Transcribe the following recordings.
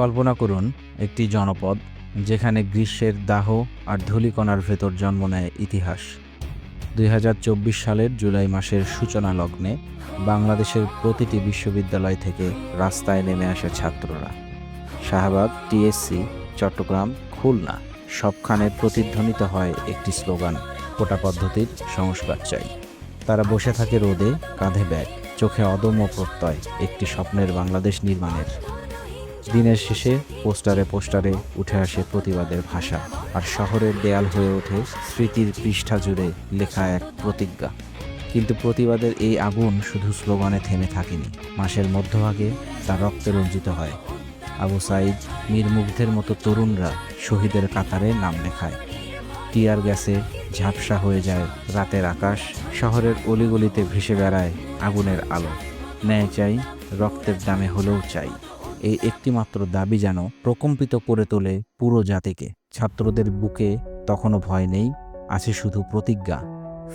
কল্পনা করুন একটি জনপদ যেখানে গ্রীষ্মের দাহ আর ধূলিকণার ভেতর জন্ম নেয় ইতিহাস। দুই হাজার চব্বিশ সালের জুলাই মাসের সূচনা লগ্নে বাংলাদেশের প্রতিটি বিশ্ববিদ্যালয় থেকে রাস্তায় নেমে আসে ছাত্ররা। শাহবাগ, টিএসসি, চট্টগ্রাম, খুলনা সবখানে প্রতিধ্বনিত হয় একটি স্লোগান, কোটা পদ্ধতির সংস্কার চাই। তারা বসে থাকে রোদে, কাঁধে ব্যাগ, চোখে অদম্য প্রত্যয়, একটি স্বপ্নের বাংলাদেশ নির্মাণের। দিনের শেষে পোস্টারে পোস্টারে উঠে আসে প্রতিবাদের ভাষা, আর শহরের দেয়াল হয়ে ওঠে স্মৃতির পৃষ্ঠা জুড়ে লেখা এক প্রতিজ্ঞা। কিন্তু প্রতিবাদের এই আগুন শুধু স্লোগানে থেমে থাকেনি। মাসের মধ্যভাগে তা রক্তে রঞ্জিত হয়। আবু সাইদ, মীর মুগ্ধের মতো তরুণরা শহীদের কাতারে নাম লেখায়। টিয়ার গ্যাসে ঝাপসা হয়ে যায় রাতের আকাশ, শহরের অলিগলিতে ভেসে বেড়ায় আগুনের আলো। ন্যায় চাই, রক্তের দামে হলেও চাই। এই একটিমাত্র দাবি যেন প্রকম্পিত করে তোলে পুরো জাতিকে। ছাত্রদের বুকে তখনও ভয় নেই, আছে শুধু প্রতিজ্ঞা।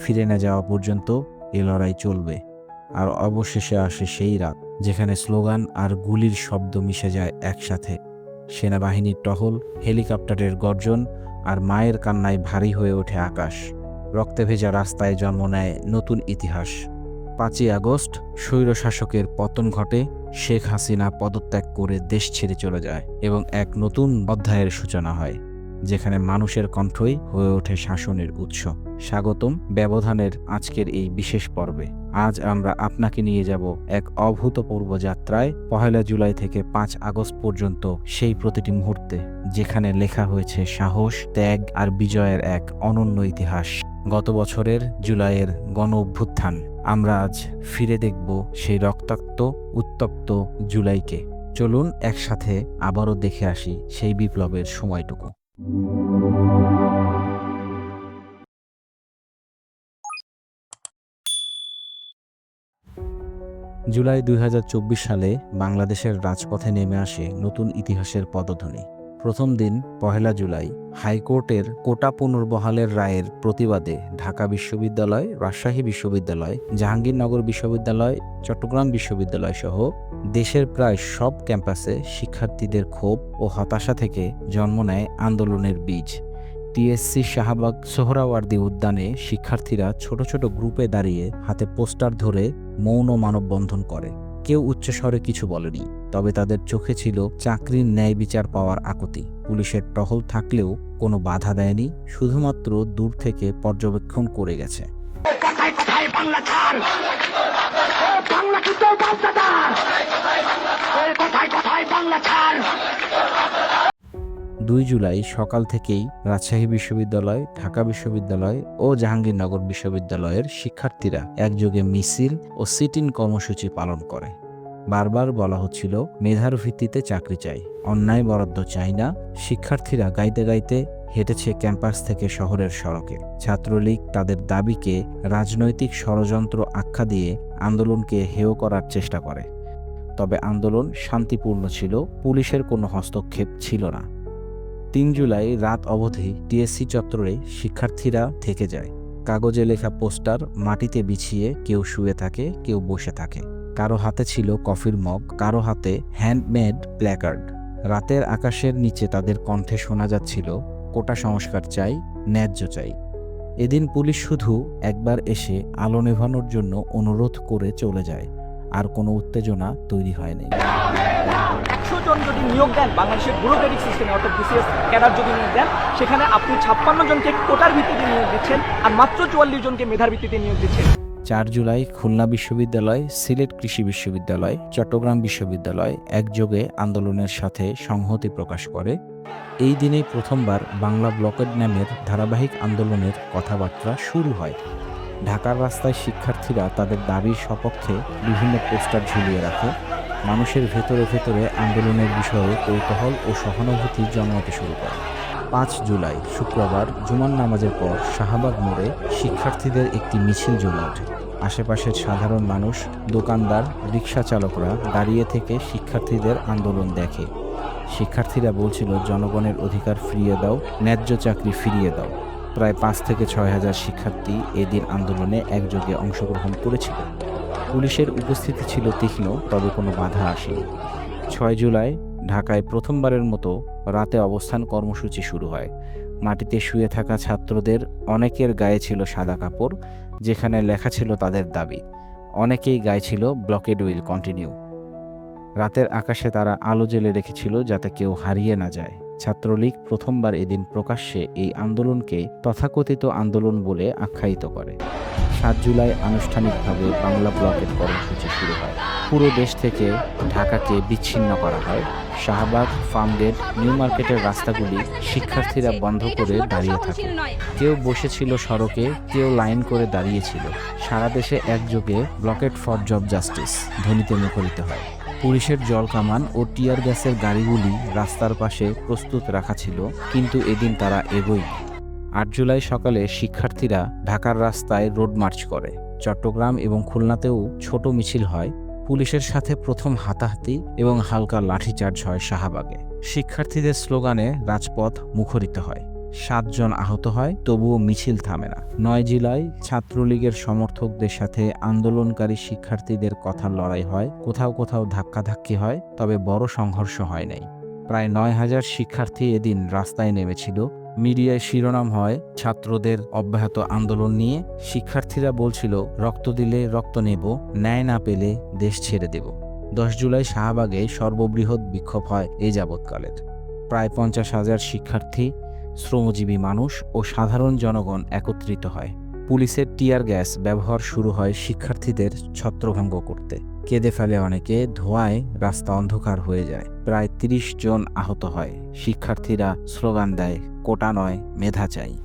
ফিরে না যাওয়া পর্যন্ত এ লড়াই চলবে। আর অবশেষে আসে সেই রাত, যেখানে স্লোগান আর গুলির শব্দ মিশে যায় একসাথে। সেনাবাহিনীর টহল, হেলিকপ্টারের গর্জন আর মায়ের কান্নায় ভারী হয়ে ওঠে আকাশ। রক্তে ভেজা রাস্তায় জন্ম নেয় নতুন ইতিহাস। পাঁচই আগস্ট, স্বৈরশাসকের পতন ঘটে শেখ হাসিনা পদত্যাগ করে দেশ ছেড়ে চলে যায় এবং এক নতুন অধ্যায়ের সূচনা হয়, যেখানে মানুষের কণ্ঠই হয়ে ওঠে শাসনের উৎস। স্বাগতম ব্যবধানের আজকের এই বিশেষ পর্বে। আজ আমরা আপনাকে নিয়ে যাব এক অভূতপূর্ব যাত্রায়, পহেলা জুলাই থেকে পাঁচ আগস্ট পর্যন্ত সেই প্রতিটি মুহূর্তে, যেখানে লেখা হয়েছে সাহস, ত্যাগ আর বিজয়ের এক অনন্য ইতিহাস। গত বছরের জুলাইয়ের গণ অভ্যুত্থান আমরা আজ ফিরে দেখব সেই রক্তাক্ত, উত্তপ্ত জুলাইকে। চলুন একসাথে আবারও দেখে আসি সেই বিপ্লবের সময়টুকু। জুলাই দুই হাজার চব্বিশ সালে বাংলাদেশের রাজপথে নেমে আসে নতুন ইতিহাসের পদধ্বনি। প্রথম দিন, পহেলা জুলাই, হাইকোর্টের কোটা পুনর্বহালের রায়ের প্রতিবাদে ঢাকা বিশ্ববিদ্যালয়, রাজশাহী বিশ্ববিদ্যালয়, জাহাঙ্গীরনগর বিশ্ববিদ্যালয়, চট্টগ্রাম বিশ্ববিদ্যালয় সহ দেশের প্রায় সব ক্যাম্পাসে শিক্ষার্থীদের ক্ষোভ ও হতাশা থেকে জন্ম নেয় আন্দোলনের বীজ। টিএসসি শাহবাগ সোহরাওয়ার্দী উদ্যানে শিক্ষার্থীরা ছোট ছোট গ্রুপে দাঁড়িয়ে হাতে পোস্টার ধরে মৌন মানববন্ধন করে। কেউ উচ্চস্বরে কিছু বলেনি, তবে তাদের চোখে ছিল চাকরির ন্যায় বিচার পাওয়ার আকুতি পুলিশের টহল থাকলেও কোনো বাধা দেয়নি, শুধুমাত্র দূর থেকে পর্যবেক্ষণ করে গেছে। বাংলা দুই জুলাই সকাল থেকেই রাজশাহী বিশ্ববিদ্যালয়, ঢাকা বিশ্ববিদ্যালয় ও জাহাঙ্গীরনগর বিশ্ববিদ্যালয়ের শিক্ষার্থীরা একযোগে মিছিল ও সিট ইন কর্মসূচি পালন করে। বারবার বলা হচ্ছিল, মেধার ভিত্তিতে চাকরি চাই। অন্যায় বরাদ্দ চাই না। শিক্ষার্থীরা গাইতে গাইতে হেঁটেছে ক্যাম্পাস থেকে শহরের সড়কে। ছাত্রলীগ তাদের দাবিকে রাজনৈতিক ষড়যন্ত্র আখ্যা দিয়ে আন্দোলনকে হেয় করার চেষ্টা করে। তবে আন্দোলন শান্তিপূর্ণ ছিল, পুলিশের কোনো হস্তক্ষেপ ছিল না। তিন জুলাই রাত অবধি টিএসসি চত্বরে শিক্ষার্থীরা থেকে যায়। কাগজে লেখা পোস্টার মাটিতে বিছিয়ে কেউ শুয়ে থাকে, কেউ বসে থাকে। কারও হাতে ছিল কফির মগ, কারও হাতে হ্যান্ডমেড প্ল্যাকার্ড। রাতের আকাশের নিচে তাদের কণ্ঠে শোনা যাচ্ছিল, কোটা সংস্কার চাই, ন্যায্য চাই। এদিন পুলিশ শুধু একবার এসে আলো নেভানোর জন্য অনুরোধ করে চলে যায়, আর কোনো উত্তেজনা তৈরি হয়নি জন যদি নিয়োগ দেন বাংলাদেশের ব্যুরোক্রেটিক সিস্টেমে অর্থাৎ বিসিএস ক্যাডার যদি নিয়োগ দেন, সেখানে আপনি ছাপ্পান্ন জনকে কোটার ভিত্তিতে নিয়োগ দিচ্ছেন আর মাত্র চুয়াল্লিশ জনকে মেধার ভিত্তিতে নিয়োগ দিচ্ছেন। চার জুলাই খুলনা বিশ্ববিদ্যালয়, সিলেট কৃষি বিশ্ববিদ্যালয়, চট্টগ্রাম বিশ্ববিদ্যালয় একযোগে আন্দোলনের সাথে সংহতি প্রকাশ করে। এই দিনেই প্রথমবার বাংলা ব্লকেড নামের ধারাবাহিক আন্দোলনের কথাবার্তা শুরু হয়। ঢাকার রাস্তায় শিক্ষার্থীরা তাদের দাবির সপক্ষে বিভিন্ন পোস্টার ঝুলিয়ে রাখে। মানুষের ভেতরে ভেতরে আন্দোলনের বিষয়ে কৌতূহল ও সহানুভূতি জন্মাতে শুরু করে। পাঁচ জুলাই, শুক্রবার, জুমার নামাজের পর শাহবাগ মোড়ে শিক্ষার্থীদের একটি মিছিল জমে ওঠে। আশেপাশের সাধারণ মানুষ, দোকানদার, রিক্সা চালকরা দাঁড়িয়ে থেকে শিক্ষার্থীদের আন্দোলন দেখে। শিক্ষার্থীরা বলছিল, জনগণের অধিকার ফিরিয়ে দাও, ন্যায্য চাকরি ফিরিয়ে দাও। প্রায় পাঁচ থেকে ছয় হাজার শিক্ষার্থী এদিন আন্দোলনে একযোগে অংশগ্রহণ করেছিল। পুলিশের উপস্থিতি ছিল তীক্ষ্ণ, তবে কোনো বাধা আসেনি। ছয় জুলাই, ঢাকায় প্রথমবারের মতো রাতে অবস্থান কর্মসূচি শুরু হয়। মাটিতে শুয়ে থাকা ছাত্রদের অনেকের গায়ে ছিল সাদা কাপড়, যেখানে লেখা ছিল তাদের দাবি। অনেকেই গায়ে ছিল ব্লকেড উইল কন্টিনিউ। রাতের আকাশে তারা আলো জেলে রেখেছিল যাতে কেউ হারিয়ে না যায়। ছাত্রলীগ প্রথমবার এদিন প্রকাশ্যে এই আন্দোলনকে তথাকথিত আন্দোলন বলে আখ্যায়িত করে। সাত জুলাই আনুষ্ঠানিকভাবে বাংলা ব্লকের কর্মসূচি শুরু হয়। পুরো দেশ থেকে ঢাকাকে বিচ্ছিন্ন করা হয়। শাহবাগ ফার্মগেট নিউ মার্কেটের রাস্তাগুলি শিক্ষার্থীরা বন্ধ করে দাঁড়িয়ে থাকে। কেউ বসেছিল সড়কে, কেউ লাইন করে দাঁড়িয়েছিল। সারা দেশে একযোগে ব্লকেট ফর জব জাস্টিস ধ্বনিতে মুখরিত হয়। পুলিশের জল কামান ও টিয়ার গ্যাসের গাড়িগুলি রাস্তার পাশে প্রস্তুত রাখা ছিল, কিন্তু এদিন তারা এগোয় আট জুলাই সকালে শিক্ষার্থীরা ঢাকার রাস্তায় রোড মার্চ করে। চট্টগ্রাম এবং খুলনাতেও ছোট মিছিল হয়। পুলিশের সাথে প্রথম হাতাহাতি এবং হালকা লাঠিচার্জ হয় শাহবাগে। শিক্ষার্থীদের স্লোগানে রাজপথ মুখরিত হয়। সাতজন আহত হয়, তবুও মিছিল থামে না। নয় জেলায় ছাত্রলীগের সমর্থকদের সাথে আন্দোলনকারী শিক্ষার্থীদের কথা লড়াই হয়। কোথাও কোথাও ধাক্কাধাক্কি হয়, তবে বড় সংঘর্ষ হয় নাই। প্রায় নয় হাজার শিক্ষার্থী এদিন রাস্তায় নেমেছিল। মিডিয়ায় শিরোনাম হয় ছাত্রদের অব্যাহত আন্দোলন নিয়ে। শিক্ষার্থীরা বলছিল, রক্ত দিলে রক্ত নেব, ন্যায় না পেলে দেশ ছেড়ে দেব। দশ জুলাই শাহবাগে সর্ববৃহৎ বিক্ষোভ হয় এ যাবৎকালের। প্রায় পঞ্চাশ হাজার শিক্ষার্থী, শ্রমজীবী মানুষ ও সাধারণ জনগণ একত্রিত হয়। পুলিশের টিয়ার গ্যাস ব্যবহার শুরু হয় শিক্ষার্থীদের ছত্রভঙ্গ করতে। কেঁদে ফেলে অনেকে, ধোঁয়ায় রাস্তা অন্ধকার হয়ে যায়। প্রায় তিরিশ জন আহত হয়। শিক্ষার্থীরা স্লোগান দেয় কোটা নয়, মেধা চাই।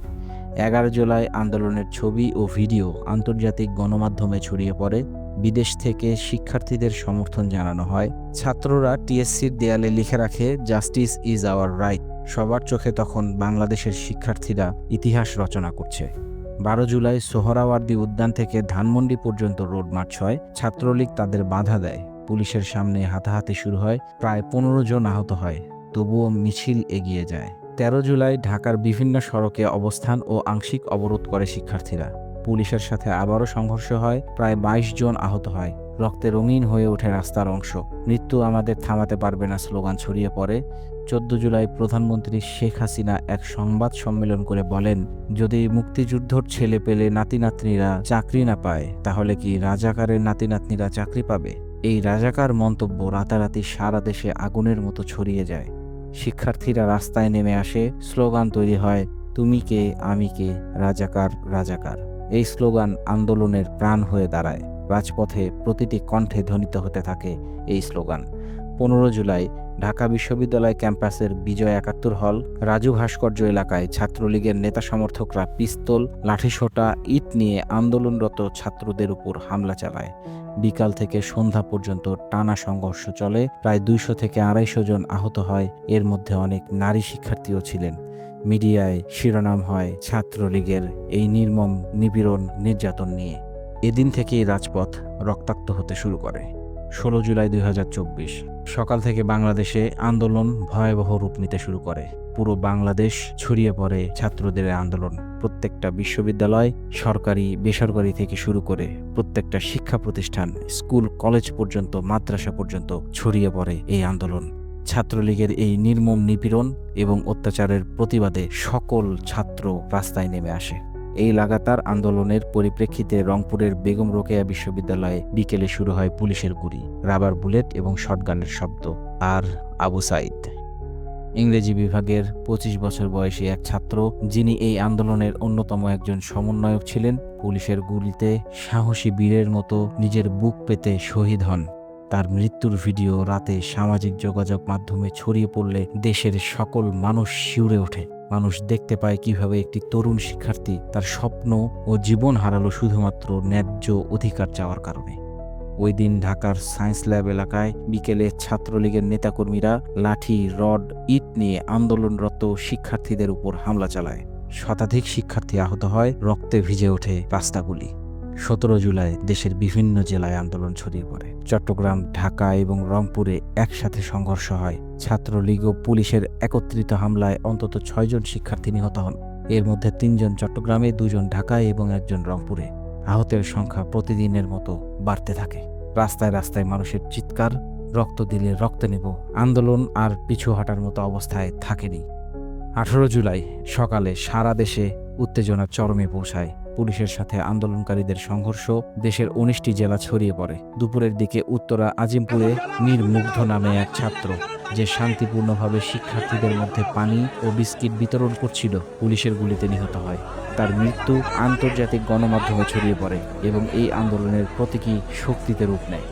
এগারো জুলাই আন্দোলনের ছবি ও ভিডিও আন্তর্জাতিক গণমাধ্যমে ছড়িয়ে পড়ে। বিদেশ থেকে শিক্ষার্থীদের সমর্থন জানানো হয়। ছাত্ররা টিএসসির দেয়ালে লিখে রাখে, জাস্টিস ইজ আওয়ার রাইট। সবার চোখে তখন বাংলাদেশের শিক্ষার্থীরা ইতিহাস রচনা করছে। বারো জুলাই সোহরাওয়ার্দী উদ্যান থেকে ধানমন্ডি পর্যন্ত রোড মার্চ হয়। ছাত্রলীগ তাদের বাধা দেয়। পুলিশের সামনে হাতাহাতি শুরু হয়। প্রায় পনেরো জন আহত হয়। তবুও মিছিল এগিয়ে যায়। তেরো জুলাই ঢাকার বিভিন্ন সড়কে অবস্থান ও আংশিক অবরোধ করে শিক্ষার্থীরা। পুলিশের সাথে আবারও সংঘর্ষ হয়, প্রায় বাইশ জন আহত হয়। রক্তে রঙিন হয়ে ওঠে রাস্তার অংশ। মৃত্যু আমাদের থামাতে পারবে না স্লোগান ছড়িয়ে পড়ে। চোদ্দ জুলাই প্রধানমন্ত্রী শেখ হাসিনা এক সংবাদ সম্মেলন করে বলেন, যদি মুক্তিযুদ্ধর ছেলে পেলে নাতি নাতনিরা চাকরি না পায়, তাহলে কি রাজাকারের নাতি নাতনিরা চাকরি পাবে? এই রাজাকার মন্তব্য রাতারাতি সারা দেশে আগুনের মতো ছড়িয়ে যায়। শিক্ষার্থীরা রাস্তায় নেমে আসে, স্লোগান তৈরি হয়, তুমি কে, আমি কে, রাজাকার রাজাকার। এই স্লোগান আন্দোলনের প্রাণ হয়ে দাঁড়ায়। রাজপথে প্রতিটি কণ্ঠে ধ্বনিত হতে থাকে এই স্লোগান। পনেরো জুলাই, ঢাকা বিশ্ববিদ্যালয় ক্যাম্পাসের বিজয় একাত্তর হল, রাজু ভাস্কর্য এলাকায় ছাত্রলীগের নেতা সমর্থকরা পিস্তল লাঠিসোঁটা ইট নিয়ে আন্দোলনরত ছাত্রদের উপর হামলা চালায়। বিকাল থেকে সন্ধ্যা পর্যন্ত টানা সংঘর্ষ চলে, প্রায় দুইশো থেকে আড়াইশো জন আহত হয়, এর মধ্যে অনেক নারী শিক্ষার্থীও ছিলেন। মিডিয়ায় শিরোনাম হয় ছাত্রলীগের এই নির্মম, নিপীড়ন, নির্যাতন নিয়ে। এদিন থেকেই রাজপথ রক্তাক্ত হতে শুরু করে। ষোলো জুলাই দুই হাজার চব্বিশ সকাল থেকে বাংলাদেশে আন্দোলন ভয়াবহ রূপ নিতে শুরু করে। পুরো বাংলাদেশ ছড়িয়ে পড়ে ছাত্রদের আন্দোলন। প্রত্যেকটা বিশ্ববিদ্যালয় সরকারি, বেসরকারি থেকে শুরু করে প্রত্যেকটা শিক্ষা প্রতিষ্ঠান, স্কুল, কলেজ পর্যন্ত, মাদ্রাসা পর্যন্ত ছড়িয়ে পড়ে এই আন্দোলন। ছাত্রলীগের এই নির্মম নিপীড়ন এবং অত্যাচারের প্রতিবাদে সকল ছাত্র রাস্তায় নেমে আসে। এই লাগাতার আন্দোলনের পরিপ্রেক্ষিতে রংপুরের বেগম রোকেয়া বিশ্ববিদ্যালয়ে বিকেলে শুরু হয় পুলিশের গুলি, রাবার বুলেট এবং শটগানের শব্দ। আর আবু সাইদ। ইংরেজি বিভাগের পঁচিশ বছর বয়সী এক ছাত্র, যিনি এই আন্দোলনের অন্যতম একজন সমন্বয়ক ছিলেন, পুলিশের গুলিতে সাহসী বীরের মতো নিজের বুক পেতে শহীদ হন। তার মৃত্যুর ভিডিও রাতে সামাজিক যোগাযোগ মাধ্যমে ছড়িয়ে পড়লে দেশের সকল মানুষ শিউরে ওঠে। মানুষ দেখতে পায় কীভাবে একটি তরুণ শিক্ষার্থী তার স্বপ্ন ও জীবন হারালো শুধুমাত্র ন্যায্য অধিকার চাওয়ার কারণে। ওই দিন ঢাকার সায়েন্স ল্যাব এলাকায় বিকেলে ছাত্রলীগের নেতাকর্মীরা লাঠি, রড, ইট নিয়ে আন্দোলনরত শিক্ষার্থীদের উপর হামলা চালায়। শতাধিক শিক্ষার্থী আহত হয়, রক্তে ভিজে ওঠে রাস্তাগুলি। সতেরো জুলাই দেশের বিভিন্ন জেলায় আন্দোলন ছড়িয়ে পড়ে। চট্টগ্রাম, ঢাকা এবং রংপুরে একসাথে সংঘর্ষ হয়। ছাত্রলীগ ও পুলিশের একত্রিত হামলায় অন্তত ছয়জন শিক্ষার্থী নিহত হন। এর মধ্যে তিনজন চট্টগ্রামে, দুজন ঢাকায় এবং একজন রংপুরে। আহতের সংখ্যা প্রতিদিনের মতো বাড়তে থাকে। রাস্তায় রাস্তায় মানুষের চিৎকার, রক্ত দিলে রক্ত নেব, আন্দোলন আর পিছু হটার মতো অবস্থায় থাকেনি। আঠারো জুলাই সকালে সারা দেশে উত্তেজনা চরমে পৌঁছায়। পুলিশের সাথে আন্দোলনকারীদের সংঘর্ষ দেশের উনিশটি জেলা ছড়িয়ে পড়ে। দুপুরের দিকে উত্তরা আজিমপুরে মীর মুগ্ধ নামে এক ছাত্র, যে শান্তিপূর্ণভাবে শিক্ষার্থীদের মধ্যে পানি ও বিস্কিট বিতরণ করছিল, পুলিশের গুলিতে নিহত হয়। তার মৃত্যু আন্তর্জাতিক গণমাধ্যমে ছড়িয়ে পড়ে এবং এই আন্দোলনের প্রতীকী শক্তিতে রূপ নেয়।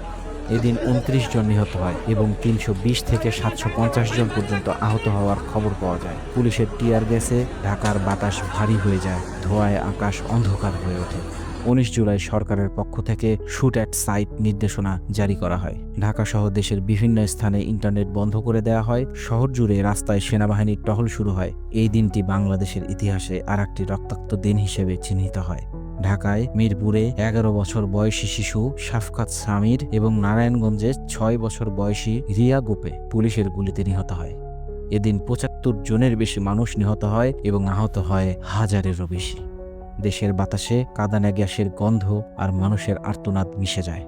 এদিন উনত্রিশ জন নিহত হয় এবং তিনশো বিশ থেকে সাতশো পঞ্চাশ জন পর্যন্ত আহত হওয়ার খবর পাওয়া যায়। পুলিশের টিয়ার গ্যাসে ঢাকার বাতাস ভারী হয়ে যায়, ধোঁয়ায় আকাশ অন্ধকার হয়ে ওঠে। উনিশ জুলাই সরকারের পক্ষ থেকে শুট অ্যাট সাইট নির্দেশনা জারি করা হয়। ঢাকা সহ দেশের বিভিন্ন স্থানে ইন্টারনেট বন্ধ করে দেওয়া হয়। শহর জুড়ে রাস্তায় সেনাবাহিনীর টহল শুরু হয়। এই দিনটি বাংলাদেশের ইতিহাসে আর একটি রক্তাক্ত দিন হিসেবে চিহ্নিত হয়। ঢাকায় মিরপুরে এগারো বছর বয়সী শিশু শাফকাত সামির এবং নারায়ণগঞ্জে ছয় বছর বয়সী রিয়া গোপে পুলিশের গুলিতে নিহত হয়। এদিন পঁচাত্তর জনের বেশি মানুষ নিহত হয় এবং আহত হয় হাজারেরও বেশি। দেশের বাতাসে কাদানে গ্যাসের গন্ধ আর মানুষের আর্তনাদ মিশে যায়।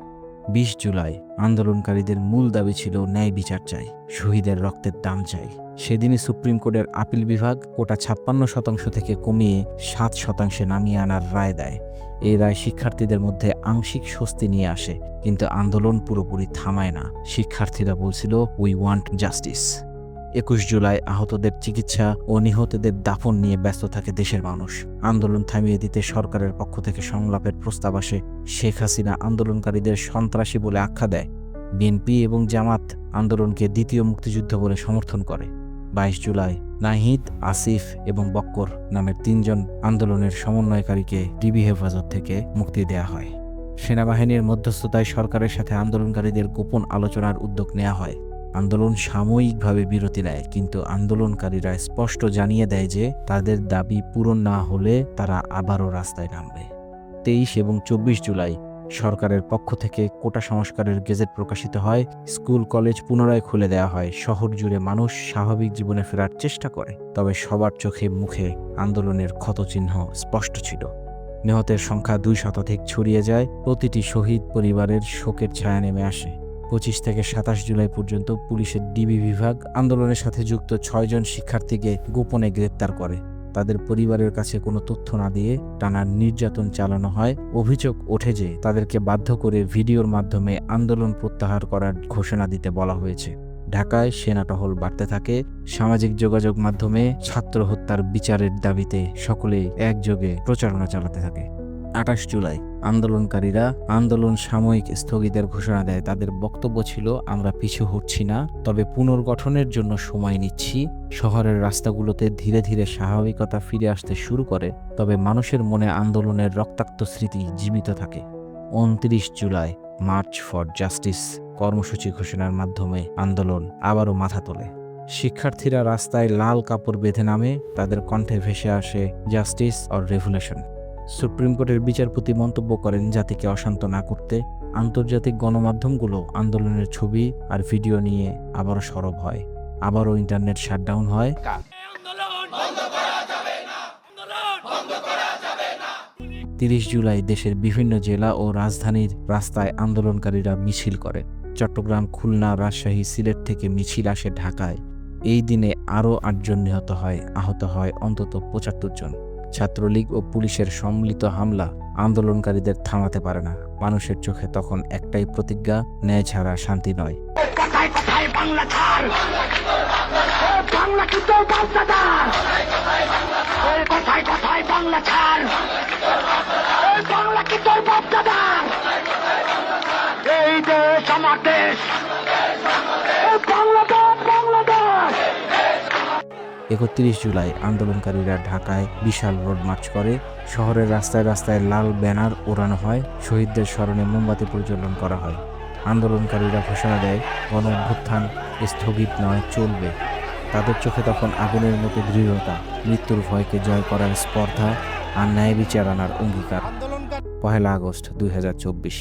বিশ জুলাই আন্দোলনকারীদের মূল দাবি ছিল ন্যায় বিচার চাই, শহীদের রক্তের দাম চাই। সেদিনই সুপ্রিম কোর্টের আপিল বিভাগ কোটা ছাপ্পান্ন শতাংশ থেকে কমিয়ে সাত শতাংশে নামিয়ে আনার রায় দেয়। এই রায় শিক্ষার্থীদের মধ্যে আংশিক স্বস্তি নিয়ে আসে, কিন্তু আন্দোলন পুরোপুরি থামায় না। শিক্ষার্থীরা বলছিল উই ওয়ান্ট জাস্টিস একুশ জুলাই আহতদের চিকিৎসা ও নিহতদের দাফন নিয়ে ব্যস্ত থাকে দেশের মানুষ। আন্দোলন থামিয়ে দিতে সরকারের পক্ষ থেকে সংলাপের প্রস্তাব আসে। শেখ হাসিনা আন্দোলনকারীদের সন্ত্রাসী বলে আখ্যা দেয়। বিএনপি এবং জামাত আন্দোলনকে দ্বিতীয় মুক্তিযুদ্ধ বলে সমর্থন করে। বাইশ জুলাই নাহিদ, আসিফ এবং বক্কর নামের তিনজন আন্দোলনের সমন্বয়কারীকে ডিবি হেফাজত থেকে মুক্তি দেয়া হয়। সেনাবাহিনীর মধ্যস্থতায় সরকারের সাথে আন্দোলনকারীদের গোপন আলোচনার উদ্যোগ নেওয়া হয়। আন্দোলন সাময়িকভাবে বিরতি নেয়, কিন্তু আন্দোলনকারীরা স্পষ্ট জানিয়ে দেয় যে তাদের দাবি পূরণ না হলে তারা আবারও রাস্তায় নামবে। তেইশ এবং চব্বিশ জুলাই সরকারের পক্ষ থেকে কোটা সংস্কারের গেজেট প্রকাশিত হয়, স্কুল, কলেজ পুনরায় খুলে দেওয়া হয়, শহর জুড়ে মানুষ স্বাভাবিক জীবনে ফেরার চেষ্টা করে। তবে সবার চোখে মুখে আন্দোলনের ক্ষতচিহ্ন স্পষ্ট ছিল। নিহতের সংখ্যা দুই শতাধিক ছড়িয়ে যায়, প্রতিটি শহীদ পরিবারের শোকের ছায়া নেমে আসে। পঁচিশ থেকে সাতাশ জুলাই পর্যন্ত পুলিশের ডিবি বিভাগ আন্দোলনের সাথে যুক্ত ছয়জন শিক্ষার্থীকে গোপনে গ্রেপ্তার করে। তাদের পরিবারের কাছে কোনো তথ্য না দিয়ে টানা নির্যাতন চালানো হয়। অভিযোগ ওঠে যে তাদেরকে বাধ্য করে ভিডিওর মাধ্যমে আন্দোলন প্রত্যাহার করার ঘোষণা দিতে বলা হয়েছে। ঢাকায় সেনা টহল বাড়তে থাকে। সামাজিক যোগাযোগ মাধ্যমে ছাত্র হত্যার বিচারের দাবিতে সকলে একযোগে প্রচারণা চালাতে থাকে। আঠাশ জুলাই। আন্দোলনকারীরা আন্দোলন সাময়িক স্থগিতের ঘোষণা দেয়। তাদের বক্তব্য ছিল, আমরা পিছু হচ্ছি না, তবে পুনর্গঠনের জন্য সময় নিচ্ছি। শহরের রাস্তাগুলোতে ধীরে ধীরে স্বাভাবিকতা ফিরে আসতে শুরু করে, তবে মানুষের মনে আন্দোলনের রক্তাক্ত স্মৃতি জীবিত থাকে। উনত্রিশ জুলাই, মার্চ ফর জাস্টিস, কর্মসূচি ঘোষণার মাধ্যমে আন্দোলন আবারও মাথা তোলে। শিক্ষার্থীরা রাস্তায় লাল কাপড় বেঁধে নামে, তাদের কণ্ঠে ভেসে আসে জাস্টিস অর রেভুলেশন। সুপ্রিম কোর্টের বিচারপতি মন্তব্য করেন জাতিকে অশান্ত না করতে। আন্তর্জাতিক গণমাধ্যমগুলো আন্দোলনের ছবি আর ভিডিও নিয়ে আবারও সরব হয়। আবারও ইন্টারনেট শাটডাউন হয়। তিরিশ জুলাই দেশের বিভিন্ন জেলা ও রাজধানীর রাস্তায় আন্দোলনকারীরা মিছিল করে। চট্টগ্রাম, খুলনা, রাজশাহী, সিলেট থেকে মিছিল আসে ঢাকায়। এই দিনে আরও আটজন নিহত হয়, আহত হয় অন্তত পঁচাত্তর জন। ছাত্রলীগ ও পুলিশের সম্মিলিত হামলা আন্দোলনকারীদের থামাতে পারে না। মানুষের চোখে তখন একটাই প্রতিজ্ঞা, ন্যায় ছাড়া শান্তি নয়। একত্রিশ জুলাই আন্দোলনকারীরা ঢাকায় বিশাল রোড মার্চ করে। শহরের রাস্তায় রাস্তায় লাল ব্যানার ওড়ানো হয়। শহীদদের স্মরণে মোমবাতি প্রজ্বলন করা হয়। আন্দোলনকারীরা ঘোষণা দেয় গণ অভ্যুত্থান স্থগিত নয়, চলবে। তাদের চোখে তখন আগুনের মতো দৃঢ়তা, মৃত্যুর ভয়কে জয় করার স্পর্ধা আর ন্যায় বিচার আনার অঙ্গীকার। পহেলা আগস্ট দুই হাজার চব্বিশ,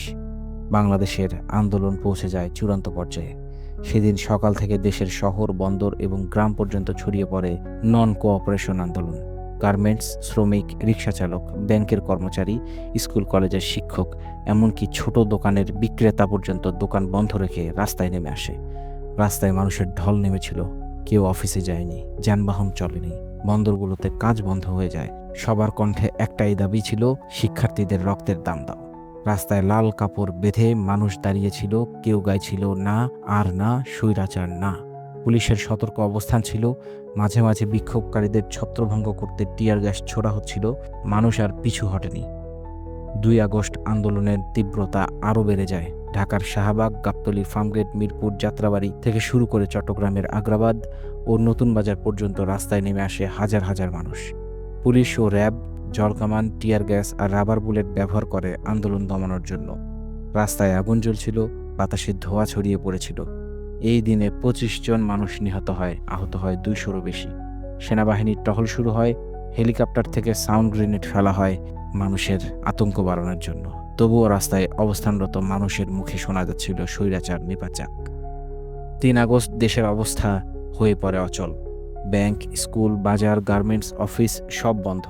বাংলাদেশের আন্দোলন পৌঁছে যায় চূড়ান্ত পর্যায়ে। সেদিন সকাল থেকে দেশের শহর, বন্দর এবং গ্রাম পর্যন্ত ছড়িয়ে পড়ে নন কোঅপারেশন আন্দোলন। গার্মেন্টস, শ্রমিক রিক্সা চালক ব্যাংকের কর্মচারী, স্কুল কলেজের শিক্ষক, এমনকি ছোট দোকানের বিক্রেতা পর্যন্ত দোকান বন্ধ রেখে রাস্তায় নেমে আসে। রাস্তায় মানুষের ঢল নেমেছিল, কেউ অফিসে যায়নি, যানবাহন চলেনি, বন্দরগুলোতে কাজ বন্ধ হয়ে যায়। সবার কণ্ঠে একটাই দাবি ছিল, শিক্ষার্থীদের রক্তের দাম দাও। রাস্তায় লাল কাপড় বেঁধে মানুষ দাঁড়িয়েছিল কেউ গাইছিল, না, আর না, স্বৈরাচার না। পুলিশের সতর্ক অবস্থান ছিল, মাঝে মাঝে বিক্ষোভকারীদের ছত্রভঙ্গ করতে টিয়ার গ্যাস ছোড়া হচ্ছিল, মানুষ আর পিছু হটেনি। দুই আগস্ট আন্দোলনের তীব্রতা আরও বেড়ে যায়। ঢাকার শাহবাগ, গাবতলী, ফার্মগেট, মিরপুর যাত্রাবাড়ি থেকে শুরু করে চট্টগ্রামের আগ্রাবাদ ও নতুন বাজার পর্যন্ত রাস্তায় নেমে আসে হাজার হাজার মানুষ। পুলিশ ও র্যাব জলকামান, টিয়ার গ্যাস আর রাবার বুলেট ব্যবহার করে আন্দোলন দমানোর জন্য। রাস্তায় আগুন জ্বলছিল, বাতাসে ধোঁয়া ছড়িয়ে পড়েছিল। এই দিনে পঁচিশ জন মানুষ নিহত হয়, আহত হয় দুইশোরও বেশি। সেনাবাহিনীর টহল শুরু হয়, হেলিকপ্টার থেকে সাউন্ড গ্রেনেড ফেলা হয় মানুষের আতঙ্ক বাড়ানোর জন্য। তবুও রাস্তায় অবস্থানরত মানুষের মুখে শোনা যাচ্ছিল স্বৈরাচার নিপাচাক। তিন আগস্ট দেশের অবস্থা হয়ে পড়ে অচল। ব্যাংক, স্কুল, বাজার, গার্মেন্টস, অফিস সব বন্ধ।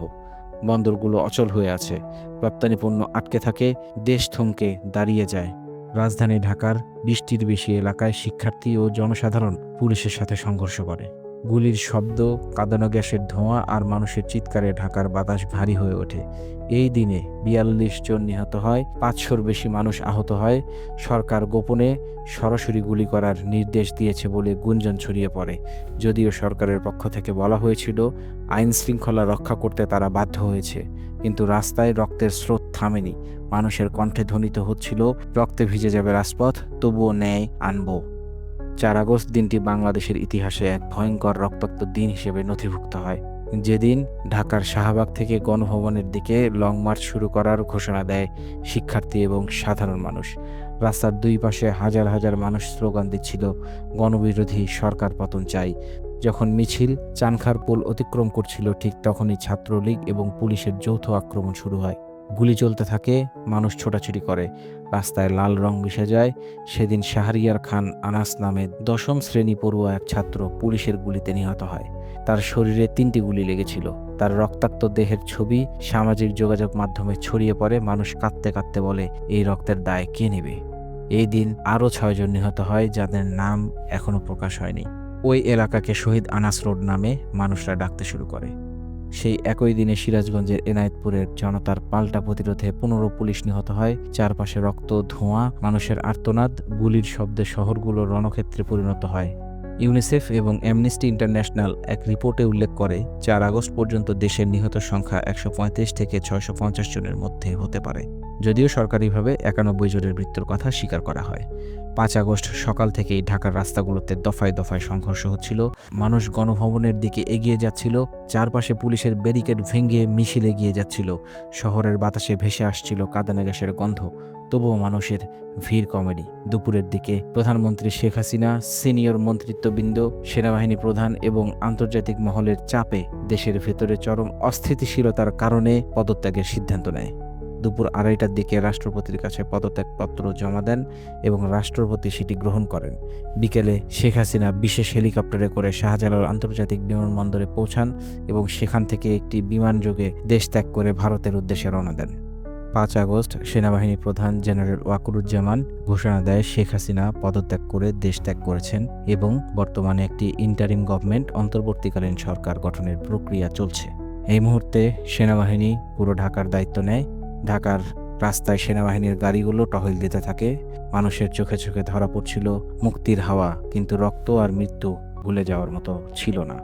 বন্দরগুলো অচল হয়ে আছে। রপ্তানি পণ্য আটকে থাকে, দেশ থমকে দাঁড়িয়ে যায়। রাজধানী ঢাকার বৃষ্টির বেশি এলাকায় শিক্ষার্থী ও জনসাধারণ পুলিশের সাথে সংঘর্ষ করে। গুলির শব্দ, কাঁদানো গ্যাসের ধোঁয়া আর মানুষের চিৎকারে ঢাকার বাতাস ভারী হয়ে ওঠে। এই দিনে বিয়াল্লিশ জন নিহত হয়, পাঁচশোর বেশি মানুষ আহত হয়। সরকার গোপনে সরাসরি গুলি করার নির্দেশ দিয়েছে বলে গুঞ্জন ছড়িয়ে পড়ে। যদিও সরকারের পক্ষ থেকে বলা হয়েছিল, আইন শৃঙ্খলা রক্ষা করতে তারা বাধ্য হয়েছে, কিন্তু রাস্তায় রক্তের স্রোত থামেনি। মানুষের কণ্ঠে ধ্বনিত হচ্ছিল, রক্তে ভিজে যাবে রাজপথ, তবুও ন্যায় আনব। চার আগস্ট দিনটি বাংলাদেশের ইতিহাসে এক ভয়ঙ্কর রক্তাক্ত দিন হিসেবে নথিভুক্ত হয়। যেদিন ঢাকার শাহবাগ থেকে গণভবনের দিকে লং মার্চ শুরু করার ঘোষণা দেয় শিক্ষার্থী এবং সাধারণ মানুষ। রাস্তার দুই পাশে হাজার হাজার মানুষ স্লোগান দিচ্ছিল, গণবিরোধী সরকার পতন চাই। যখন মিছিল চানখার পোল অতিক্রম করছিল, ঠিক তখনই ছাত্রলীগ এবং পুলিশের যৌথ আক্রমণ শুরু হয়। গুলি চলতে থাকে, মানুষ ছোটাছুটি করে। রাস্তায় লাল রং মিশে যায়। সেদিন শাহরিয়ার খান আনাস নামে দশম শ্রেণি পড়ুয়া এক ছাত্র পুলিশের গুলিতে নিহত হয়। তার শরীরে তিনটি গুলি লেগেছিল। তার রক্তাক্ত দেহের ছবি, সামাজিক যোগাযোগ মাধ্যমে ছড়িয়ে পড়ে। মানুষ কাঁদতে কাঁদতে বলে, এই রক্তের দায় কে নেবে? এই দিন আরও ছয়জন নিহত হয়, যাদের নাম এখনও প্রকাশ হয়নি। ওই এলাকাকে শহীদ আনাস রোড নামে মানুষরা ডাকতে শুরু করে। সেই একই দিনে সিরাজগঞ্জের এনায়েতপুরের জনতার পাল্টা প্রতিরোধে পনেরো পুলিশ নিহত হয়। চারপাশে রক্ত, ধোঁয়া, মানুষের আর্তনাদ, গুলির শব্দে শহরগুলো রণক্ষেত্রে পরিণত হয়। ইউনিসেফ এবং অ্যামনেস্টি ইন্টারন্যাশনাল এক রিপোর্টে উল্লেখ করে, চার আগস্ট পর্যন্ত দেশের নিহত সংখ্যা একশো পঁয়ত্রিশ থেকে ছয়শো জনের মধ্যে হতে পারে, যদিও সরকারিভাবে একানব্বই জনের মৃত্যুর কথা স্বীকার করা হয়। পাঁচ আগস্ট সকাল থেকেই ঢাকার রাস্তাগুলোতে দফায় দফায় সংঘর্ষ হচ্ছিল, মানুষ গণভবনের দিকে এগিয়ে যাচ্ছিল, চারপাশে পুলিশের ব্যারিকেড ভেঙে মিছিল এগিয়ে যাচ্ছিল, শহরের বাতাসে ভেসে আসছিল কাদানে গ্যাসের গন্ধ তবুও মানুষের ভিড় কমেনি। দুপুরের দিকে প্রধানমন্ত্রী শেখ হাসিনা, সিনিয়র মন্ত্রিত্ববৃন্দ, সেনাবাহিনী প্রধান এবং আন্তর্জাতিক মহলের চাপে দেশের ভেতরে চরম অস্থিতিশীলতার কারণে পদত্যাগের সিদ্ধান্ত নেয়। দুপুর আড়াইটার দিকে রাষ্ট্রপতির কাছে পদত্যাগপত্র জমা দেন এবং রাষ্ট্রপতি সেটি গ্রহণ করেন। বিকেলে শেখ হাসিনা বিশেষ হেলিকপ্টারে করে শাহজালাল আন্তর্জাতিক বিমানবন্দরে পৌঁছান এবং সেখান থেকে একটি বিমানযোগে দেশ ত্যাগ করে ভারতের উদ্দেশ্যে রওনা দেন। পাঁচ আগস্ট সেনাবাহিনী প্রধান জেনারেল ওয়াকুরুজ্জামান ঘোষণা দেয়, শেখ হাসিনা পদত্যাগ করে দেশ ত্যাগ করেছেন এবং বর্তমানে একটি ইন্টারিম গভর্নমেন্ট অন্তর্বর্তীকালীন সরকার গঠনের প্রক্রিয়া চলছে। এই মুহূর্তে সেনাবাহিনী পুরো ঢাকার দায়িত্ব নেয়। ঢাকার রাস্তায় সেনাবাহিনীর গাড়িগুলো টহল দিতে থাকে। মানুষের চোখে চোখে ধরা পড়ছিল মুক্তির হাওয়া, কিন্তু রক্ত আর মৃত্যু ভুলে যাওয়ার মতো ছিল না।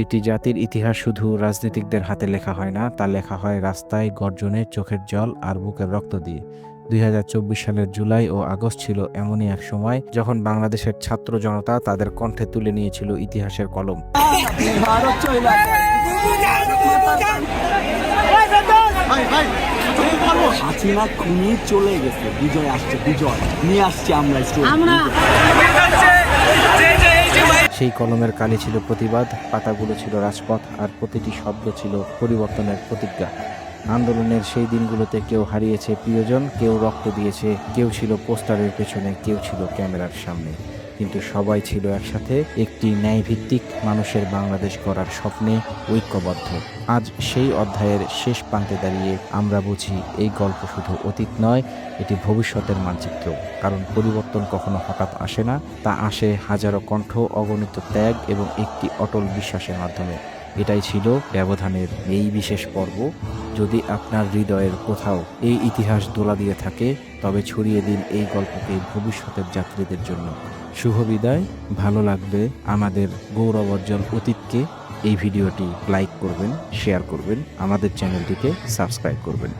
একটি জাতির ইতিহাস শুধু রাজনীতিকদের হাতে লেখা হয় না তা লেখা হয় রাস্তায় গর্জনে চোখের জল আর বুকের রক্ত দিয়ে। দু হাজার চব্বিশ সালের জুলাই ও আগস্ট ছিল এমনই এক সময় যখন বাংলাদেশের ছাত্র জনতা তাদের কণ্ঠে তুলে নিয়েছিল ইতিহাসের কলম। চলে গেছে। বিজয় আসছে বিজয়। নিয়ে আসছি আমরা সেই কলমের কালি ছিল প্রতিবাদ, পাতাগুলো ছিল রাজপথ, আর প্রতিটি শব্দ ছিল পরিবর্তনের প্রতিজ্ঞা। আন্দোলনের সেই দিনগুলোতে কেউ হারিয়েছে প্রিয়জন, কেউ রক্ত দিয়েছে, কেউ ছিল পোস্টারের পেছনে, কেউ ছিল ক্যামেরার সামনে। কিন্তু সবাই ছিল একসাথে একটি ন্যায়ভিত্তিক মানুষের বাংলাদেশ গড়ার স্বপ্নে ঐক্যবদ্ধ। আজ সেই অধ্যায়ের শেষ প্রান্তে দাঁড়িয়ে আমরা বুঝি এই গল্প শুধু অতীত নয়, এটি ভবিষ্যতের মানচিত্র। কারণ পরিবর্তন কখনো হঠাৎ আসে না, তা আসে হাজারো কণ্ঠ, অগণিত ত্যাগ এবং একটি অটল বিশ্বাসের মাধ্যমে। এটাই ছিল ব্যবধানের এই বিশেষ পর্ব। যদি আপনার হৃদয়ের কোথাও এই ইতিহাস দোলা দিয়ে থাকে, তবে ছড়িয়ে দিন এই গল্পকে ভবিষ্যতের যাত্রীদের জন্য। শুভ বিদায়। ভালো লাগবে আমাদের গৌরব অর্জন অতীতকে এই ভিডিওটি লাইক করবেন, শেয়ার করবেন, আমাদের চ্যানেলটিকে সাবস্ক্রাইব করবেন।